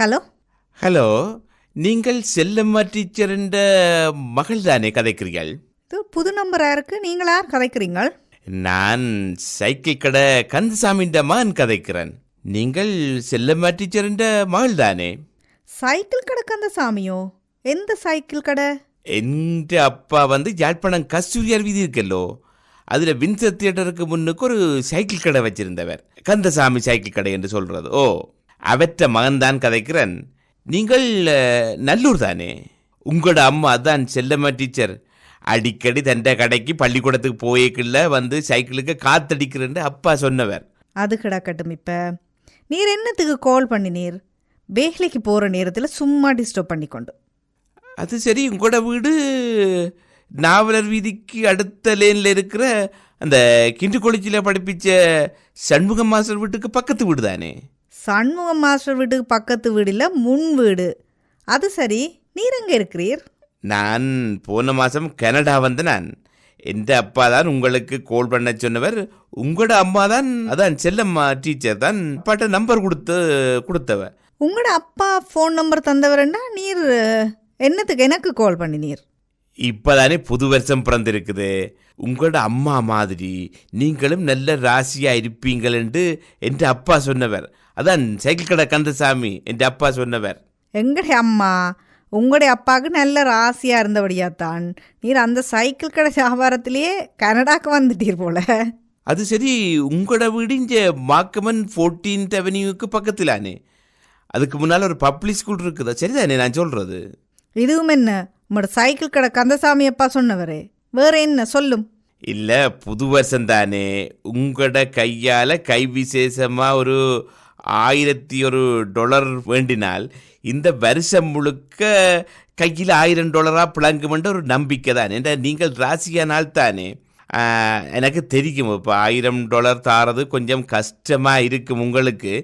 Hello? Hello நீங்கள் செல்லம்மா டீச்சரின் மகள் தானே கதைக்கிறீர்கள்? இது புது நம்பராக இருக்கு. நீங்கள் யார் கதைக்கிறீங்கள் நான் சைக்கிள் கடை கந்தசாமின்ற மகன் கதைக்கிறேன். நீங்கள் செல்லம்மா டீச்சரின் மகள் தானே சைக்கிள் கடை கந்தசாமியோ? எந்த சைக்கிள் கடை? எந்த அப்பா வந்து யாழ்ப்பாணம் கஸ்தூரியார் வீதி இருக்கல்லோ? அதில் வின்சர் தியேட்டருக்கு முன்னுக்கு ஒரு சைக்கிள் கடை வச்சிருந்தவர். கந்தசாமி சைக்கிள் கடை என்று சொல்றது. ஓ அவற்ற மகன்தான் கதைக்கிறேன். நீங்கள் நல்லூர் தானே? உங்களோட அம்மா தான் செல்லம்மா டீச்சர். அடிக்கடி தண்ட கடைக்கு பள்ளிக்கூடத்துக்கு போயக்குள்ள வந்து சைக்கிளுக்கு காத்தடிக்கிறேன்னு அப்பா சொன்னவர். அது கிடக்கட்டும் இப்போ. நீர் என்னத்துக்கு கால் பண்ணினீர்? வேலைக்கு போகிற நேரத்தில் சும்மா டிஸ்டர்ப் பண்ணிக்கொண்டு. அது சரி உங்களோட வீடு நாவலர் வீதிக்கு அடுத்த லேனில் இருக்கிற அந்த கிண்டு கொளிச்சியில் படிப்பிச்ச சண்முகம் மாஸ்டர் வீட்டுக்கு பக்கத்து வீடு தானே? சண்முகம் மாஸ்டர் வீட்டுக்கு பக்கத்து வீடு இல்லை முன் வீடு. அது சரி நீர் எங்கே இருக்கிறீர்? நான் போன மாதம் கனடா வந்த நான் எந்த அப்பா தான் உங்களுக்கு கால் பண்ண சொன்னவர் உங்களோட அம்மா தான் அதான் செல்லம்மா டீச்சர் தான் அப்பாட்ட நம்பர் கொடுத்து கொடுத்தவ. உங்களோட அப்பா ஃபோன் நம்பர் தந்தவரண்டா நீர் என்னத்துக்கு எனக்கு கால் பண்ணினீர்? இப்பதானே புது வருஷம் பிறந்திருக்குது. உங்களோட அம்மா மாதிரி நீங்களும் நல்ல ராசியா இருப்பீங்கள் என்று என் அப்பா சொன்னவர். அதான் சைக்கிள் கடை கந்தசாமி என் அப்பா சொன்னவர். எங்களுடைய அம்மா? உங்களுடைய அப்பாவுக்கு நல்ல ராசியாக இருந்தபடியாத்தான் நீர் அந்த சைக்கிள் கடை வியாபாரத்திலேயே கனடாக்கு வந்துட்டீர் போல. அது சரி உங்களோட வீடு இங்க மாக்கமன் ஃபோர்டீன்த் அவென்யூக்கு பக்கத்திலானே. அதுக்கு முன்னால் ஒரு பப்ளிக் ஸ்கூல் இருக்குதா? சரிதானே நான் சொல்றது? இதுவும் என்ன? உங்களோட சைக்கிள் கடை கந்தசாமி அப்பா சொன்னவரே வேற என்ன? சொல்லும். இல்லை புது வருஷம் தானே உங்களோட கையால் கை விசேஷமாக ஒரு ஆயிரத்தி ஒரு டாலர் வேண்டினால் இந்த வருஷம் முழுக்க கையில் ஆயிரம் டாலராக பிளங்குமென்ற ஒரு நம்பிக்கை தான் ஏன்னா நீங்கள் ராசியானால் தானே எனக்கு தெரியும். இப்போ ஆயிரம் டாலர் தாரது கொஞ்சம் கஷ்டமாக இருக்கும் உங்களுக்கு.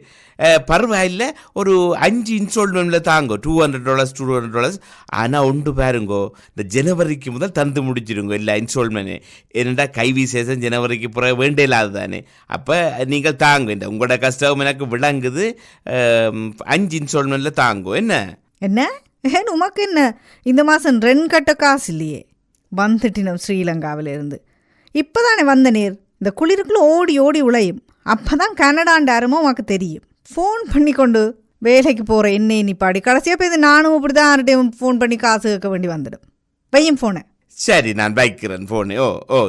பரவாயில்ல. ஒரு அஞ்சு இன்ஸ்டால்மெண்ட்டில் தாங்கோ. Two hundred dollars two hundred dollars ஆனால் ஒன்று பாருங்கோ. இந்த ஜனவரிக்கு முதல் தந்து முடிச்சிருங்க இல்லை இன்ஸ்டால்மெண்ட் என்னடா கை விசேஷம் ஜனவரிக்கு பிறகு வேண்டே இல்லாது தானே. அப்போ நீங்கள் தாங்க. இந்த உங்களோட கஷ்டம் எனக்கு விளங்குது. அஞ்சு இன்ஸ்டால்மெண்ட்டில் தாங்கோ. என்ன? என்ன? ஏன் உமக்கு என்ன? இந்த மாதம் ரெண்டு கட்ட காசு இல்லையே. வந்துட்டினம் ஸ்ரீலங்காவிலிருந்து. இப்போதானே வந்த நீர். இந்த குளிருக்குள்ளே ஓடி ஓடி உழையும். அப்போ தான் கனடாண்டாருமோ உனக்கு தெரியும். ஃபோன் பண்ணி கொண்டு வேலைக்கு போகிற என்னை பாடி. கடைசியாக போய் நானும் இப்படி தான் யார்கிட்டையும் ஃபோன் பண்ணி காசு கேட்க வேண்டி வந்துடும். வையும் ஃபோனை சரி நான் வைக்கிறேன் ஃபோனு ஓ ஓ.